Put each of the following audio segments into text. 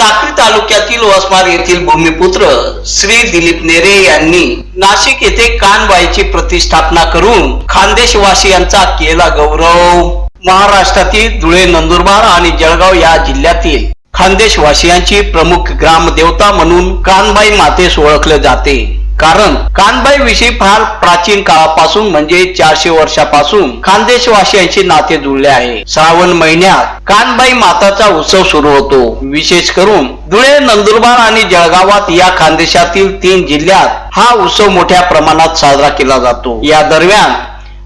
साक्री तालुक्यातील वसमार येथील भूमिपुत्र श्री दिलीप नेरे यांनी नाशिक येथे कानबाईची प्रतिष्ठापना करून खानदेशवासियांचा केला गौरव. महाराष्ट्रातील धुळे नंदुरबार आणि जळगाव या जिल्ह्यातील खानदेशवासियांची प्रमुख ग्रामदेवता म्हणून कानबाई मातेस ओळखले जाते. कारण कानबाई विषयी फार प्राचीन काळापासून म्हणजे चारशे वर्षापासून खानदेशवासियांचे नाते जुळले आहे. श्रावण महिन्यात कानबाई माताचा उत्सव सुरू होतो. विशेष करून धुळे नंदुरबार आणि जळगावात या खानदेशातील तीन जिल्ह्यात हा उत्सव मोठ्या प्रमाणात साजरा केला जातो. या दरम्यान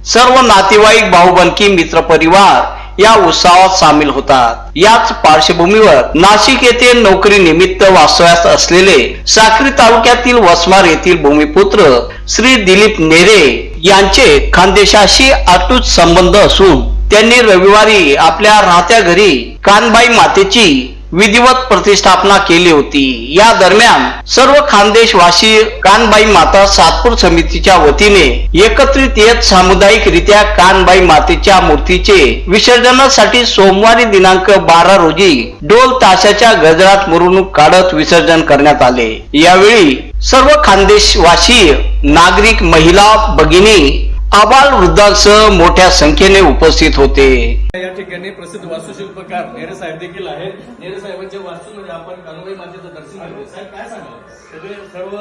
सर्व नातेवाईक भाऊबंकी मित्र परिवार या उत्सवात सामील होतात. याच पार्श्वभूमीवर नाशिक येथे नोकरी निमित्त वास्तव्यास असलेले साक्री तालुक्यातील वसमार येथील भूमिपुत्र श्री दिलीप नेरे यांचे खानदेशाशी अटूट संबंध असून त्यांनी रविवारी आपल्या राहत्या घरी कानबाई मातेची विधिवत प्रतिष्ठापना केली होती. या दरम्यान सर्व खानदेशवासी कानबाई माता सातपूर समितीच्या वतीने एकत्रित येत सामुदायिकरित्या कानबाई मातेच्या मूर्तीचे विसर्जनासाठी सोमवारी दिनांक बारा रोजी डोल ताशाच्या गजरात मिरवणूक काढत विसर्जन करण्यात आले. यावेळी सर्व खानदेशवासी नागरिक महिला भगिनी आबाल वृद्धांसह मोठ्या संख्येने उपस्थित होते. या ठिकाणी प्रसिद्ध वास्तुशिल्पकार नेरे साहेब देखील आहे नेरे साहेबांच्या वास्तूमध्ये आपण कानबाई मातेचं दर्शन घेतलं. साहेब काय सांगा सगळे सर्व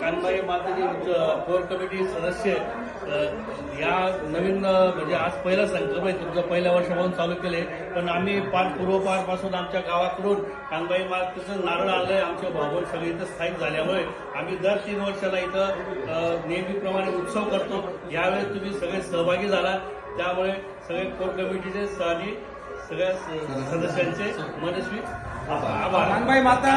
कानबाई मातेचे कोर कमिटी सदस्य या नवीन म्हणजे आज पहिला संकल्प आहे तुमचं पहिल्या वर्षापासून चालू केले पण आम्ही पार पूर्वपारपासून आमच्या गावाकडून कानबाई मातेचं नारळ आलंय. आमच्या भाऊ सगळे इथं स्थायिक झाल्यामुळे आम्ही दर तीन वर्षाला इथं नेहमीप्रमाणे उत्सव करतो. यावेळेस तुम्ही सगळे सहभागी झाला. त्यामुळे सगळे कोर कमिटीचे आणि सगळ्या सदस्यांचे मनस्वी आभार. माता